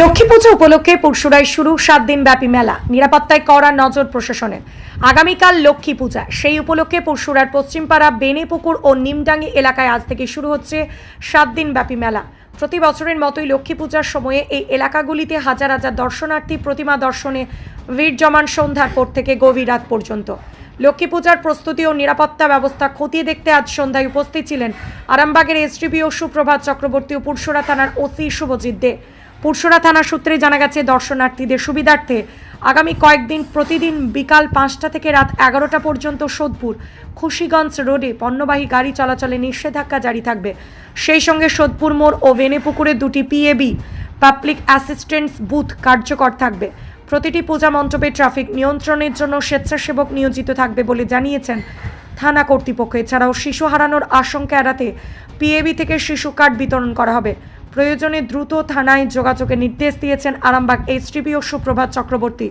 লক্ষ্মী পুজো উপলক্ষে পরশুরায় শুরু সাত দিন ব্যাপী মেলা। নিরাপত্তায় কড়া নজর প্রশাসনের। আগামীকাল লক্ষ্মী পূজা। সেই উপলক্ষে পরশুরার পশ্চিমপাড়া বেনেপুকুর ও নিমডাঙ্গি এলাকায় আজ থেকে শুরু হচ্ছে সাত দিন ব্যাপী মেলা। প্রতি বছরের মতোই লক্ষ্মী পূজার সময়ে এই এলাকাগুলিতে হাজার হাজার দর্শনার্থী প্রতিমা দর্শনে ভিড় জমান সন্ধ্যার পর থেকে গভীর রাত পর্যন্ত। লক্ষ্মী পূজার প্রস্তুতি ও নিরাপত্তা ব্যবস্থা খতিয়ে দেখতে আজ সন্ধ্যায় উপস্থিত ছিলেন আরামবাগের এসডিপিও সুপ্রভাত চক্রবর্তী ও পুরসুরা থানার ওসি শুভজিৎ দে। পুরসুরা থানা সূত্রে জানা গেছে, দর্শনার্থীদের সুবিধার্থে আগামী কয়েকদিন প্রতিদিন বিকাল পাঁচটা থেকে রাত এগারোটা পর্যন্ত সোদপুর খুশিগঞ্জ রোডে পণ্যবাহী গাড়ি চলাচলে নিষেধাজ্ঞা জারি থাকবে। সেই সঙ্গে সোদপুর মোড় ও বেনেপুকুরে দুটি পিএবি পাবলিক অ্যাসিস্ট্যান্স বুথ কার্যকর থাকবে। প্রতিটি পূজা মণ্ডপে ট্রাফিক নিয়ন্ত্রণের জন্য স্বেচ্ছাসেবক নিয়োজিত থাকবে বলে জানিয়েছেন থানা কর্তৃপক্ষ। এছাড়াও শিশু হারানোর আশঙ্কা এড়াতে পিএবি থেকে শিশু কার্ড বিতরণ করা হবে। প্রয়োজনে দ্রুত থানায় যোগাযোগের নির্দেশ দিয়েছেন আরামবাগ এইচডিপিও সুপ্রভাত চক্রবর্তী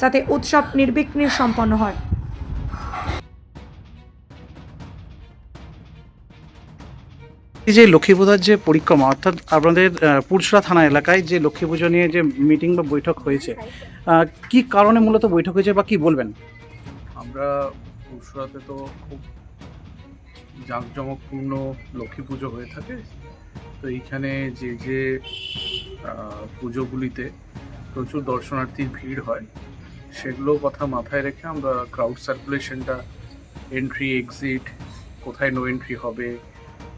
যাতে উৎসব নির্বিঘ্নে সম্পন্ন হয়। এই যে লক্ষ্মী পূজার যে পরিক্রমা অর্থাৎ আপনাদের পুরসরা থানা এলাকায় যে লক্ষ্মী পুজো নিয়ে যে মিটিং বা বৈঠক হয়েছে কি কারণে মূলত বৈঠক হয়েছে বা কি বলবেন? আমরা পুরসুরাতে তো খুব জাঁকজমকপূর্ণ লক্ষ্মী পুজো হয়ে থাকে। এইখানে যে যে পুজোগুলিতে প্রচুর দর্শনার্থীর ভিড় হয় সেগুলো কথা মাথায় রেখে আমরা ক্রাউড সার্কুলেশনটা এন্ট্রি এক্সিট কোথায় নো এন্ট্রি হবে,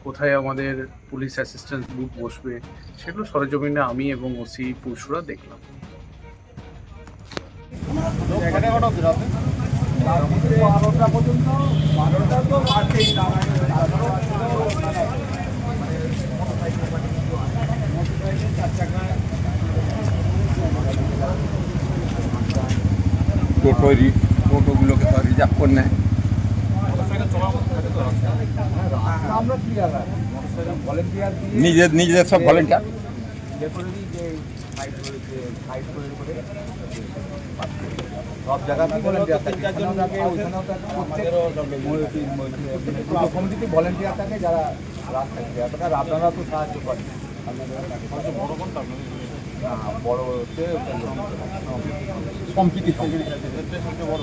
কোথায় আমাদের পুলিশ অ্যাসিস্ট্যান্স বুথ বসবে, সেগুলো সরজমিনে আমি এবং ওসি পুরসুরা দেখলাম। টোটো টোটোগুলোকে তো রিজার্ভ করে নেয় নিজের নিজেদের সব ভলেন্টিয়ার সব পুজো কমিটিতে ভলেন্টিয়ার থাকে যারা রাস্তা থাকে আপনারা তো সাহায্য না বড় হচ্ছে সবচেয়ে বড়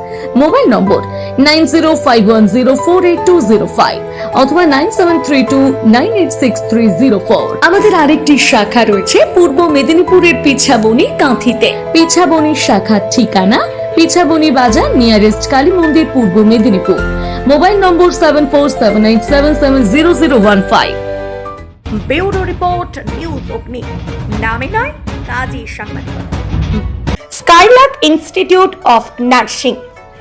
Mobile number nine zero five one zero four eight two zero five অথবা nine seven three two nine eight six three zero four. আমাদের আরেকটি শাখা রয়েছে পূর্ব মেদিনীপুরের পিছাবনি কাঁথিতে। পিছাবনির শাখার ঠিকানা পিছাবনি বাজার নিয়ারেস্ট কালী মন্দির Purba Medinipur. Mobile number seven four seven eight seven seven zero zero one five. Bureau report news Agni. নামে নয় কাজী সাংবাদিকতা। Institute of nursing.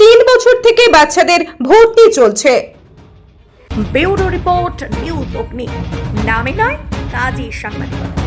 তিন বছর থেকে বাচ্চাদের ভর্তি চলছে। ব্যুরো রিপোর্ট নিউজ অগ্নি। নামে নয় কাজী সাংবাদিকতা।